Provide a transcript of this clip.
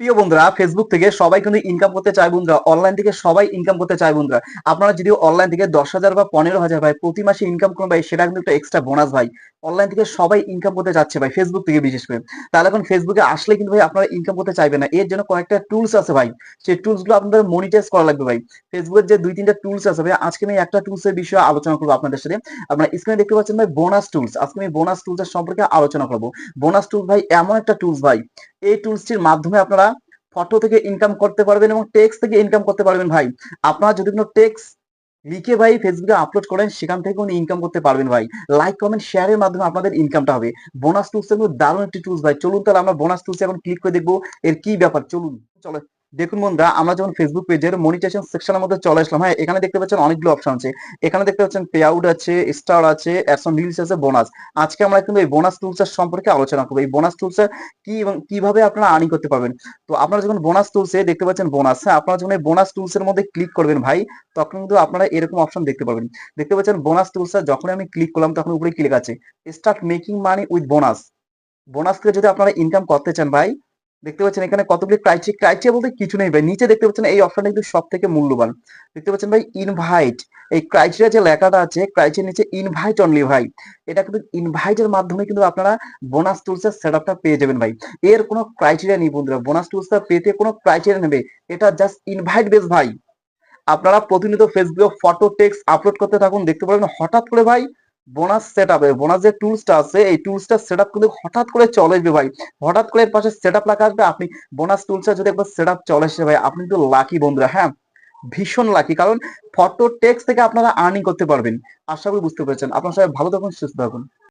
প্রিয় বন্ধুরা ফেসবুক থেকে সবাই কিন্তু ইনকাম করতে চায় বন্ধুরা অনলাইন থেকে সবাই ইনকাম করতে চায় বন্ধুরা। আপনারা যদি অনলাইন থেকে দশ হাজার বা পনেরো হাজার ভাই, প্রতি মাসে ইনকাম করুন ভাই, সেটা কিন্তু একটা এক্সট্রা বোনাস ভাই। অনলাইন থেকে সবাই ইনকাম করতে যাচ্ছে ভাই ফেসবুক থেকে বিশেষ করে। তাহলে এখন ফেসবুকে আসলে কিন্তু ভাই আপনারা ইনকাম করতে চাইবেন না। এর জন্য কয়েকটা টুলস আছে ভাই, সেই টুলসগুলো আপনাদের মনিটাইজ করা লাগবে ভাই। ফেসবুকের যে দুই তিনটা টুলস আছে ভাই, আজকে আমি একটা টুলস এর বিষয়ে আলোচনা করব আপনাদের সাথে। আপনারা স্ক্রিনে দেখতে পাচ্ছেন ভাই বোনাস টুলস আজকে আমি বোনাস টুলস এর সম্পর্কে আলোচনা করব। বোনাস টুলস ভাই, এমন একটা টুলস ভাই এই টুলসটির মাধ্যমে আপনারা ফটো থেকে ইনকাম করতে পারবেন এবং টেক্সট থেকে ইনকাম করতে পারবেন ভাই। আপনারা যদি কোনো টেক্সট লিখে ভাই ফেসবুকে আপলোড করেন, সেখান থেকে উনি ইনকাম করতে পারবেন ভাই। লাইক কমেন্ট শেয়ারের মাধ্যমে আপনাদের ইনকামটা হবে। বোনাস টুলস কিন্তু দারুণ একটি টুলস ভাই। চলুন তাহলে আমরা বোনাস টুলস এখন ক্লিক করে দেখব এর কি ব্যাপার। চলুন, চলো। দেখুন বন্ধুরা, আমরা যখন ফেসবুক পেজের মনিটাইজেশন সেকশনের মধ্যে চলে আসলাম হ্যাঁ এখানে দেখতে পাচ্ছেন অনেকগুলো অপশন আছে। এখানে দেখতে পাচ্ছেন পে আউট আছে স্টার আছে অ্যাডসন রিলস আছে বোনাস আজকে আমরা কিন্তু এই বোনাস টুলস এর সম্পর্কে আলোচনা করব। এই বোনাস টুলস কি এবং কীভাবে আপনারা আর্নিং করতে পারবেন? তো আপনারা যখন বোনাস টুলসে দেখতে পাচ্ছেন বোনাস হ্যাঁ আপনারা যখন এই বোনাস টুলসের মধ্যে ক্লিক করবেন ভাই, তখন কিন্তু আপনারা এরকম অপশন দেখতে পাবেন দেখতে পাচ্ছেন বোনাস টুলস যখন আমি ক্লিক করলাম, তখন উপরে ক্লিক আছে? Start making money with bonus bonus থেকে যদি আপনারা ইনকাম করতে চান ভাই দেখতে পাচ্ছেন এখানে কতগুলি ক্রাইটেরিয়া ক্রাইটেরিয়া বলতে কিছু নেই ভাই। নিচে দেখতে পাচ্ছেন এই অপশনটা কিন্তু সব থেকে মূল্যবান। দেখতে পাচ্ছেন ভাই ইনভাইট এই ক্রাইটেরিয়া যে লেখাটা আছে ক্রাইটেরিয়া নিচে ইনভাইট অনলি ভাই। এটা কিন্তু ইনভাইটের মাধ্যমে কিন্তু আপনারা বোনাস টুলসের সেট আপটা পেয়ে যাবেন ভাই। এর কোনো ক্রাইটেরিয়া নেই বন্ধুরা। বোনাস টুলসটা পেতে কোনো ক্রাইটেরিয়া নেবে। এটা জাস্ট ইনভাইট বেস ভাই। আপনারা প্রতিনিয়ত ফেসবুকে ফটো টেক্সট আপলোড করতে থাকুন। দেখতে পারেন হঠাৎ করে ভাই বোনাস সেট আপ বোনাস যে টুলসটা আছে, এই টুলসটা সেট আপ কিন্তু হঠাৎ করে চলে আসবে ভাই। হঠাৎ করে এর পাশে সেট আপ লেখা আসবে, আপনি বোনাস টুলসটা যদি একবার সেট আপ চলে আসে ভাই, আপনি কিন্তু লাকি বন্ধুরা হ্যাঁ? ভীষণ লাকি কারণ ফটো টেক্সট থেকে আপনারা আর্নিং করতে পারবেন। আশা করি বুঝতে পেরেছেন। আপনার সবাই ভালো থাকুন, সুস্থ থাকুন।